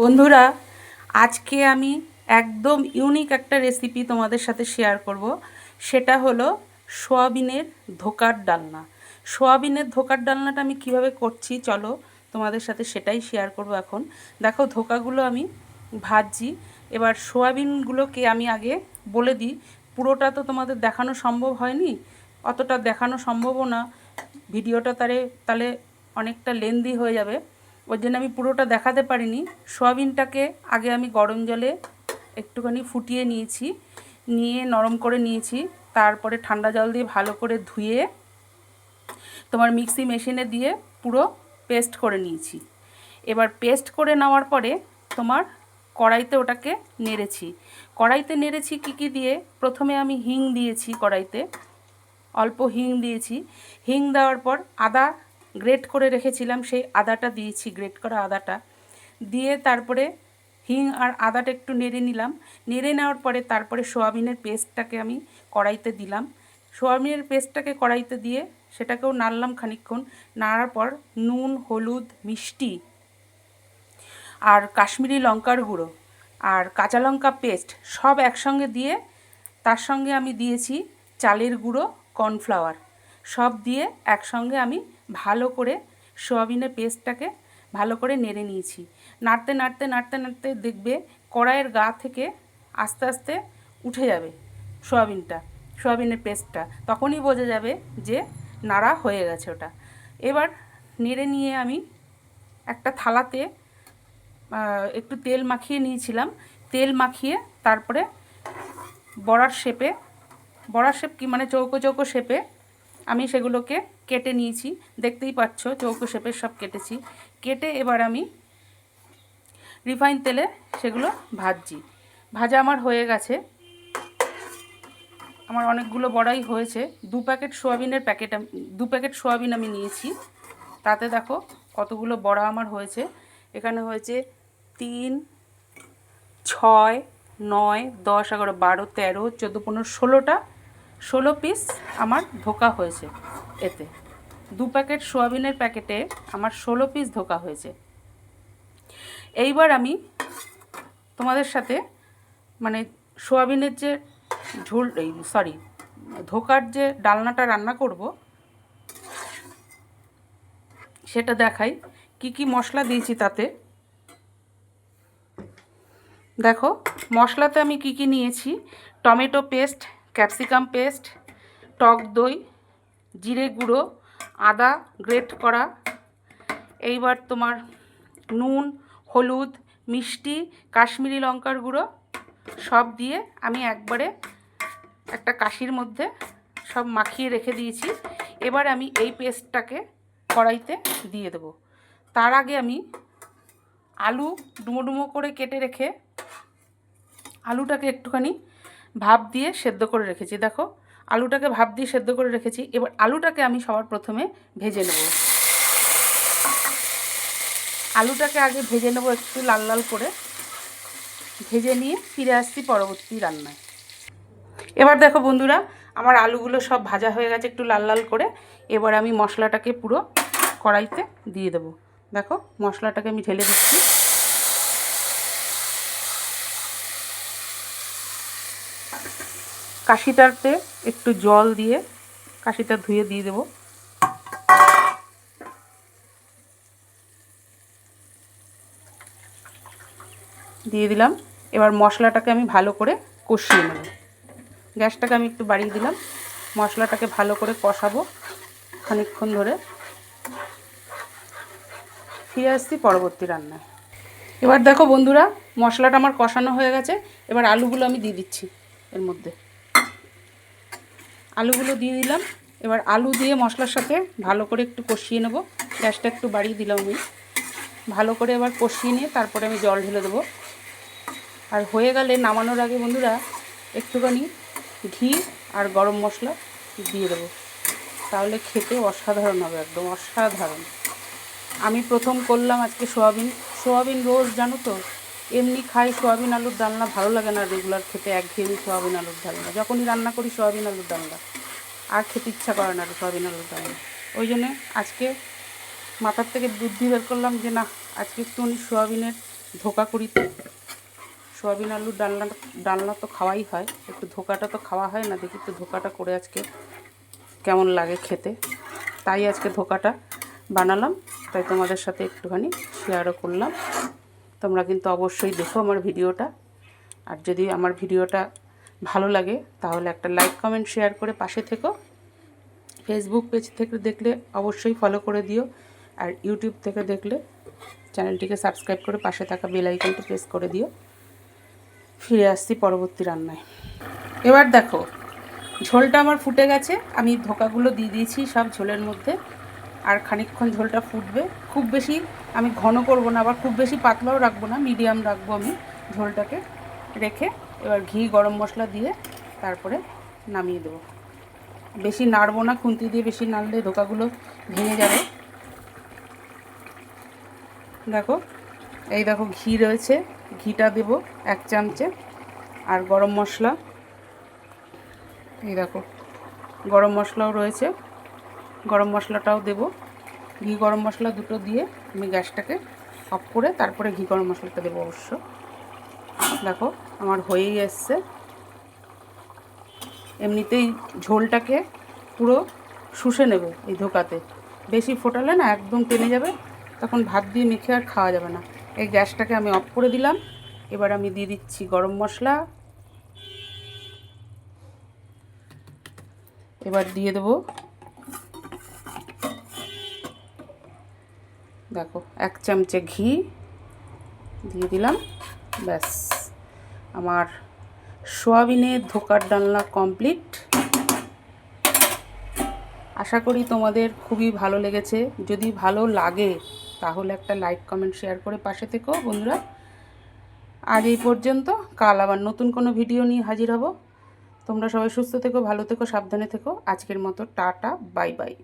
বন্ধুরা, আজকে আমি একদম ইউনিক একটা রেসিপি তোমাদের সাথে শেয়ার করব। সেটা হলো সোয়াবিনের ধোকার ডালনা। সোয়াবিনের ধোকার ডালনাটা আমি কীভাবে করছি চলো তোমাদের সাথে সেটাই শেয়ার করব এখন। দেখো, ধোকাগুলো আমি ভাজছি। এবার সোয়াবিনগুলোকে আমি আগে বলে দিই। পুরোটা তো তোমাদের দেখানো সম্ভব হয়নি। অতটা দেখানো সম্ভবও না। ভিডিওটা তারে তাহলে অনেকটা লেন্দি হয়ে যাবে। ওই জন্য আমি পুরোটা দেখাতে পারিনি। সোয়াবিনটাকে আগে আমি গরম জলে একটুখানি ফুটিয়ে নিয়েছি, নিয়ে নরম করে নিয়েছি, তারপরে ঠান্ডা জল দিয়ে ভালো করে ধুয়ে তোমার মিক্সি মেশিনে দিয়ে পুরো পেস্ট করে নিয়েছি। এবার পেস্ট করে নেওয়ার পরে তোমার কড়াইতে ওটাকে নেড়েছি। কড়াইতে নেড়েছি কী কী দিয়ে? প্রথমে আমি হিং দিয়েছি কড়াইতে, অল্প হিং দিয়েছি। হিং দেওয়ার পর আদা গ্রেট করে রেখেছিলাম, সেই আদাটা দিয়েছি গ্রেট করা আদাটা। দিয়ে তারপরে হিং আর আদাটা একটু নেড়ে নিলাম। নেড়ে নেওয়ার পরে তারপরে সোয়াবিনের পেস্টটাকে আমি কড়াইতে দিলাম। সোয়াবিনের পেস্টটাকে কড়াইতে দিয়ে সেটাকেও নাড়লাম খানিকক্ষণ। নাড়ার পর নুন, হলুদ, মিষ্টি আর কাশ্মীরি লঙ্কার গুঁড়ো আর কাঁচা লঙ্কা পেস্ট সব একসঙ্গে দিয়ে তার সঙ্গে আমি দিয়েছি চালের গুঁড়ো, কর্নফ্লাওয়ার। সব দিয়ে একসঙ্গে আমি ভালো করে সোয়াবিনের পেস্টটাকে ভালো করে নেড়ে নিয়েছি। নাড়তে নাড়তে নাড়তে নাড়তে দেখবে কড়াইয়ের গা থেকে আস্তে আস্তে উঠে যাবে সোয়াবিনটা, সোয়াবিনের পেস্টটা। তখনই বোঝা যাবে যে নাড়া হয়ে গেছে ওটা। এবার নেড়ে নিয়ে আমি একটা থালাতে একটু তেল মাখিয়ে নিয়েছিলাম। তেল মাখিয়ে তারপরে বড়ার শেপে, বড়ার শেপ কি মানে চৌকো চৌকো শেপে আমি সেগুলোকে কেটে নিয়েছি। দেখতেই পাচ্ছ, চৌকো শেপের সব কেটেছি। কেটে এবার আমি রিফাইন তেলে সেগুলো ভাজছি। ভাজা আমার হয়ে গেছে। আমার অনেকগুলো বড়াই হয়েছে। দু প্যাকেট সোয়াবিনের প্যাকেট দু প্যাকেট সোয়াবিন আমি নিয়েছি। তাতে দেখো কতগুলো বড়া আমার হয়েছে। এখানে হয়েছে তিন, ছয়, নয়, দশ, এগারো, বারো, তেরো, চোদ্দ, পনেরো, ষোলোটা, ষোলো পিস আমার ধোকা হয়েছে এতে। দু প্যাকেট সোয়াবিনের প্যাকেটে আমার ষোলো পিস ধোকা হয়েছে। এইবার আমি তোমাদের সাথে মানে সোয়াবিনের যে ঝোল, এই সরি ধোকার যে ডালনাটা রান্না করব, সেটা দেখাই কি কি মশলা দিয়েছি তাতে। দেখো, মশলাতে আমি কি কি নিয়েছি? টমেটো পেস্ট, ক্যাপসিকাম পেস্ট, টক দই, জিরে গুঁড়ো আদা গ্রেট করা। এইবার তোমার নুন, হলুদ, মিষ্টি, কাশ্মীরি লঙ্কার গুঁড়ো সব দিয়ে আমি একবারে একটা কাশির মধ্যে সব মাখিয়ে রেখে দিয়েছি। এবার আমি এই পেস্টটাকে কড়াইতে দিয়ে দেবো। তার আগে আমি আলু ডুমো ডুমো করে কেটে রেখে আলুটাকে একটুখানি ভাপ দিয়ে সেদ্ধ করে রেখেছি। দেখো আলুটাকে ভাপ দিয়ে সেদ্ধ করে রেখেছি। এবার আলুটাকে আমি সবার প্রথমে ভেজে নেব। আলুটাকে আগে ভেজে নেব একটু লাল লাল করে। ভেজে নিয়ে ফিরে আসছি পরবর্তী রান্নায়। এবার দেখো বন্ধুরা, আমার আলুগুলো সব ভাজা হয়ে গেছে একটু লাল লাল করে। এবার আমি মশলাটাকে পুরো কড়াইতে দিয়ে দেবো। দেখো, মশলাটাকে আমি ঢেলে দিচ্ছি। কাশিটাতে একটু জল দিয়ে কাশিটা ধুয়ে দিয়ে দেবো। দিয়ে দিলাম। এবার মশলাটাকে আমি ভালো করে কষিয়ে নেব। গ্যাসটাকে আমি একটু বাড়িয়ে দিলাম। মশলাটাকে ভালো করে কষাবো খানিকক্ষণ ধরে। ফিরে আসছি পরবর্তী রান্নায়। এবার দেখো বন্ধুরা, মশলাটা আমার কষানো হয়ে গেছে। এবার আলুগুলো আমি দিয়ে দিচ্ছি এর মধ্যে। আলুগুলো দিয়ে দিলাম। এবার আলু দিয়ে মশলার সাথে ভালো করে একটু কষিয়ে নেব। গ্যাসটা একটু বাড়িয়ে দিলাম আমি। ভালো করে এবার কষিয়ে নিয়ে তারপরে আমি জল ঢেলে দেবো। আর হয়ে গেলে নামানোর আগে বন্ধুরা একটুখানি ঘি আর গরম মশলা দিয়ে দেবো। তাহলে খেতে অসাধারণ হবে, একদম অসাধারণ। আমি প্রথম করলাম আজকে সোয়াবিন। সোয়াবিন রোজ, জানো তো? এমনি খাই সোয়াবিন আলুর ডালনা, ভালো লাগে না রেগুলার খেতে, একঘেয়েমি সোয়াবিন আলুর ডালনা। যখনই রান্না করি সোয়াবিন আলুর ডালনা। আর খেতে ইচ্ছা করে না সোয়াবিন আলুর ডালনা। ওই জন্যে আজকে মাথার থেকে বুদ্ধি বের করলাম যে, না, আজকে একটুখানি সোয়াবিনের ধোকা করি। তো সোয়াবিন আলুর ডালনা ডালনা তো খাওয়াই হয়, একটু ধোকাটা তো খাওয়া হয় না। দেখি একটু ধোকাটা করে আজকে কেমন লাগে খেতে। তাই আজকে ধোকাটা বানালাম। তাই তোমাদের সাথে একটুখানি শেয়ারও করলাম। তোমরা কিন্তু অবশ্যই দেখো আমার ভিডিওটা। আর যদি আমার ভিডিওটা ভালো লাগে, তাহলে একটা লাইক, কমেন্ট, শেয়ার করে পাশে থেকো। ফেসবুক পেজ থেকে দেখলে অবশ্যই ফলো করে দিও। আর ইউটিউব থেকে দেখলে চ্যানেলটিকে সাবস্ক্রাইব করে পাশে থাকা বেল আইকনটি প্রেস করে দিও। ফিরে আসছি পরবর্তী রান্নায়। এবার দেখো, ঝোলটা আমার ফুটে গেছে। আমি ধোকাগুলো দিয়ে দিয়েছি সব ঝোলের মধ্যে। আর খানিকক্ষণ ঝোলটা ফুটবে। খুব বেশি আমি ঘন করব না, আবার খুব বেশি পাতলাও রাখব না, মিডিয়াম রাখব আমি ঝোলটাকে রেখে। এবার ঘি, গরম মশলা দিয়ে তারপরে নামিয়ে দেবো। বেশি নাড়বো না, খুন্তি দিয়ে বেশি নাড়লে ধোকাগুলো ভেঙে যাবে। দেখো, এই দেখো ঘি রয়েছে, ঘিটা দেব এক চামচে। আর গরম মশলা, এই দেখো, গরম মশলাও রয়েছে। গরম মশলাটাও দেব। ঘি গরম মশলা দুটো দিয়ে আমি গ্যাসটাকে অফ করে তারপরে ঘি গরম মশলাটা দেবো অবশ্য। দেখো, আমার হয়েই এসছে। এমনিতেই ঝোলটাকে পুরো শুষে নেবে এই ধোকাতে। বেশি ফোটালে না একদম টেনে যাবে, তখন ভাত দিয়ে মেখে আর খাওয়া যাবে না। এই গ্যাসটাকে আমি অফ করে দিলাম। এবার আমি দিয়ে দিচ্ছি গরম মশলা। এবার দিয়ে দেবো দেখো, এক চামচে ঘি দিয়ে দিলাম, ব্যাস। আমার সোয়াবিনের ধোকার ডালনা কমপ্লিট। আশা করি তোমাদের খুবই ভালো লেগেছে। যদি ভালো লাগে, তাহলে একটা লাইক, কমেন্ট, শেয়ার করে পাশে থেকো বন্ধুরা। আজ এই পর্যন্ত, কাল আবার নতুন কোনো ভিডিও নিয়ে হাজির হব। তোমরা সবাই সুস্থ থেকো, ভালো থেকো, সাবধানে থেকো। আজকের মতো টাটা, বাই বাই।